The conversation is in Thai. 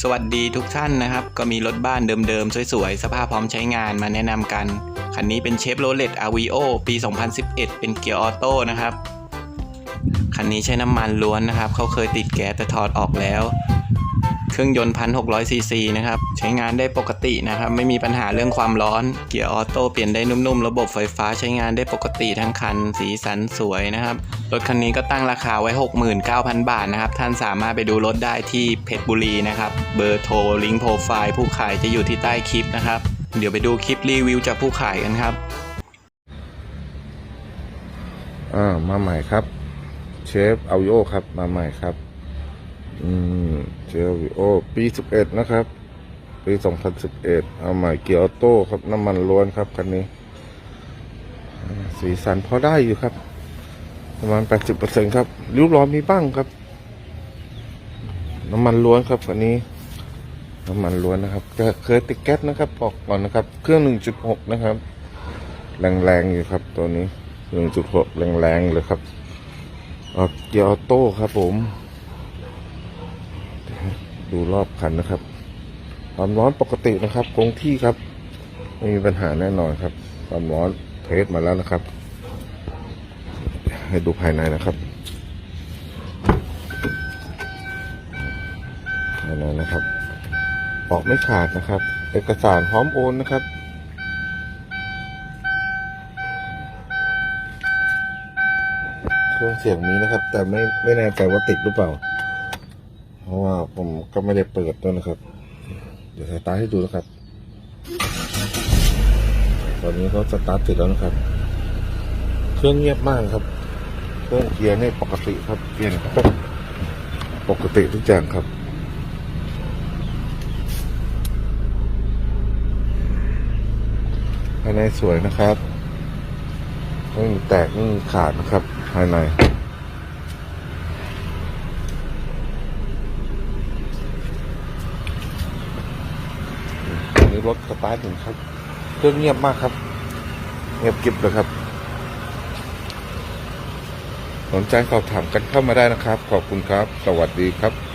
สวัสดีทุกท่านนะครับ ก็มีรถบ้านเดิมๆ สวยๆ สภาพพร้อมใช้งานมาแนะนำกัน คันนี้เป็นเชฟโรเลตอาวีโอปี 2011 เป็นเกียร์ออโต้นะครับ คันนี้ใช้น้ำมันล้วนนะครับ เขาเคยติดแก๊สแต่ถอดออกแล้ว เครื่องยนต์พันหกซีซีนะครับ ใช้งานได้ปกตินะครับ ไม่มีปัญหาเรื่องความร้อน เกียร์ออโต้เปลี่ยนได้นุ่มๆ ระบบไฟฟ้าใช้งานได้ปกติทั้งคัน สีสันสวยนะครับ รถคันนี้ก็ตั้งราคาไว้ 69,000 บาทนะครับ ท่านสามารถไปดูรถได้ที่เพชรบุรีนะครับ เบอร์โทรลิงก์โปรไฟล์ผู้ขายจะอยู่ที่ใต้คลิปนะครับ เดี๋ยวไปดูคลิปรีวิวจากผู้ขายกันครับ อ่า มาใหม่ครับ เชฟอาโอครับ มาใหม่ครับ อืมเชฟอาวิโอปีสิบเอ็ดนะครับ ปีสองพันสิบเอ็ดเอาใหม่เกียร์ออโต้ครับ น้ำมันล้วนครับคันนี้ สีสันพอได้อยู่ครับ ประมาณแปดสิบเปอร์เซ็นครับริ้วล้อมีบ้างครับ น้ำมันล้วนครับคันนี้ น้ำมันล้วนนะครับก็เคยติดแก๊สนะครับบอกก่อนนะครับ เครื่องหนึ่งจุดหกนะครับ แรงๆอยู่ครับตัวนี้หนึ่งจุดหกแรงๆเลยครับเกียร์ออโต้ครับผม ดูรอบคันนะครับความร้อนปกตินะครับ คงที่ครับ ไม่มีปัญหาแน่นอนครับ ความร้อนเทสมาแล้วนะครับ ให้ดูภายในนะครับภายในนะครับออกไม่ขาดนะครับ เอกสารพร้อมโอนนะครับเครื่องเสียงมีนะครับ แต่ไม่ไม่แน่ใจว่าติดหรือเปล่า ราะว่าผมก็ไม่ได้เปิดด้วยนะครับ เดี๋ยวสตาร์ทให้ดูนะครับ ตอนนี้เขาสตาร์ทติดแล้วนะครับ เครื่องเงียบมากครับ เครื่องเกียร์นี่ปกติครับเกียร์ปกติทุกอย่างครับภายในสวยนะครับไม่มีแตกไม่มีขาดนะครับ ภายใน นี้รถสตาร์ทหนึ่งครับ เครื่องเงียบมากครับ เงียบกิบเลยครับ สนใจสอบถามกันเข้ามาได้นะครับ ขอบคุณครับ สวัสดีครับ